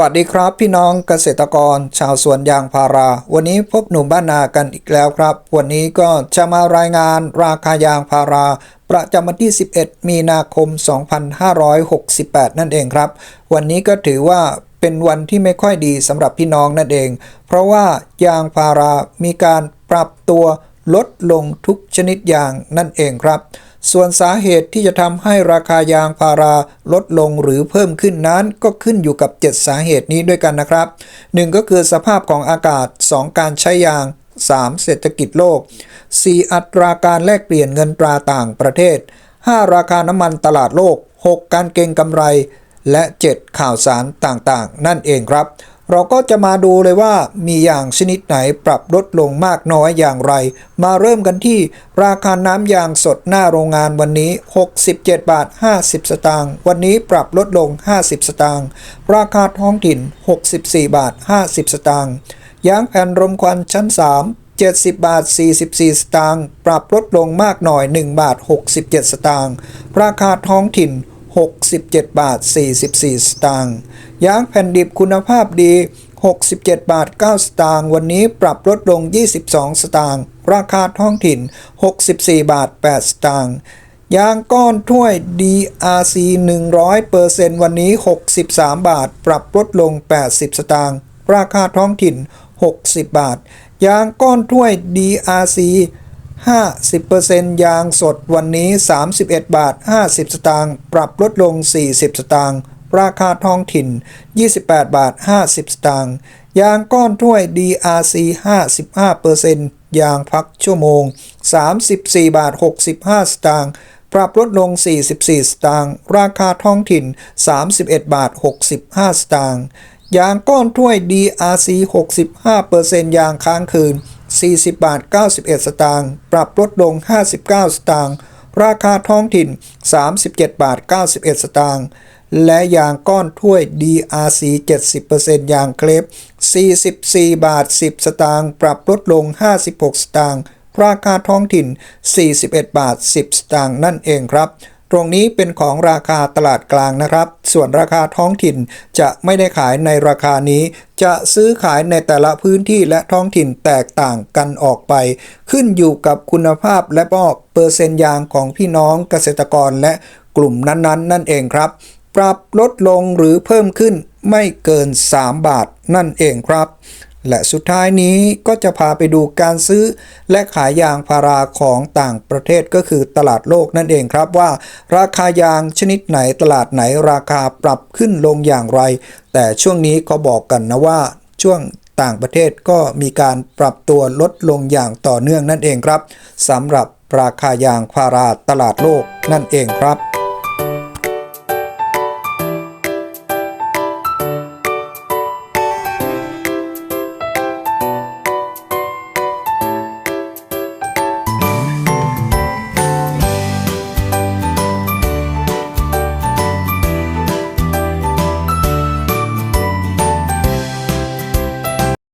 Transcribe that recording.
วัสดีครับ พี่น้องเกษตรกร ชาวสวนยางพารา วันนี้พบหนุ่มบ้านนากันอีกแล้วครับ วันนี้ก็จะมารายงานราคายางพารา ประจำวันที่ 11 มีนาคม 2568 นั่นเองครับ วันนี้ก็ถือว่าเป็นวันที่ไม่ค่อยดีสำหรับพี่น้องนั่นเอง เพราะว่ายางพารามีการปรับตัว ลดลงทุกชนิดยางนั่นเองครับ ส่วนสาเหตุที่จะทำให้ราคายางพาราลดลงหรือเพิ่มขึ้นนั้นก็ขึ้นอยู่กับ 7 สาเหตุนี้ด้วยกันนะครับ 1 ก็คือสภาพของอากาศ 2 การใช้ยาง 3. เศรษฐกิจโลก 4. อัตราการแลกเปลี่ยนเงินตราต่างประเทศ 5. ราคาน้ำมันตลาดโลก 6. การเก็งกำไร และ 7. ข่าวสารต่างๆ นั่นเองครับ เราก็จะมาดูเลยว่ามีอย่างชนิดไหนปรับลดลงมากน้อยอย่างไร มาเริ่มกันที่ราคาน้ำยางสดหน้าโรงงานวันนี้ 67 บาท 50 สตางค์วันนี้ปรับลดลง 50 สตางค์ราคาท้องถิ่น 64 บาท 50 สตางค์ยางแผ่นรมควันชั้น 3 70 บาท 44 สตางค์ปรับลดลงมากหน่อย 1 บาท 67 สตางค์ราคาท้องถิ่น 67 บาท 44 สตางค์ยางแผ่นดิบคุณภาพดี 67 บาท 9 สตางค์วันนี้ปรับลดลง 22 สตางค์ราคาท้องถิ่น 64 บาท 8 สตางค์ยางก้อนถ้วย DRC 100%วันนี้ 63 บาท ปรับลดลง 80 สตางค์ราคาท้องถิ่น 60 บาท ยางก้อนถ้วย DRC 50%ยางสดวันนี้ 31 บาท 50 สตางค์ปรับลดลง 40 สตางค์ราคาท้องถิ่น 28 บาท 50 สตางค์ยางก้อนถ้วย DRC 55%ยางพักชั่วโมง 34 บาท 65 สตางค์ปรับลดลง 44 สตางค์ราคาท้องถิ่น 31 บาท 65 สตางค์ยางก้อนถ้วย DRC 65%ยางค้างคืน 40 บาท 91 สตางค์ ปรับลดลง 59 สตางค์ ราคาท้องถิ่น 37 บาท 91 สตางค์ และยางก้อนถ้วย DRC 70%ยางเคลฟ44 บาท 10 สตางค์ ปรับลดลง 56 สตางค์ ราคาท้องถิ่น 41 บาท 10 สตางค์นั่นเองครับ รงนี้เป็นของราคาตลาดกลางนะครับ ส่วนราคาท้องถิ่นจะไม่ได้ขายในราคานี้ จะซื้อขายในแต่ละพื้นที่และท้องถิ่นแตกต่างกันออกไป ขึ้นอยู่กับคุณภาพและก็เปอร์เซ็นต์ยางของพี่น้องเกษตรกรและกลุ่มนั้นๆนั่นเองครับ ปรับลดลงหรือเพิ่มขึ้นไม่เกิน 3 บาทนั่นเองครับ และสุดท้ายนี้ก็จะพาไปดูการซื้อ และขายยางพาราของต่างประเทศก็คือตลาดโลกนั่นเองครับว่า ราคายางชนิดไหนตลาดไหนราคาปรับขึ้นลงอย่างไร แต่ช่วงนี้เขาบอกกันนะว่าช่วงต่างประเทศก็มีการปรับตัวลดลงอย่างต่อเนื่องนั่นเองครับสำหรับราคายางพาราตลาดโลกนั่นเองครับ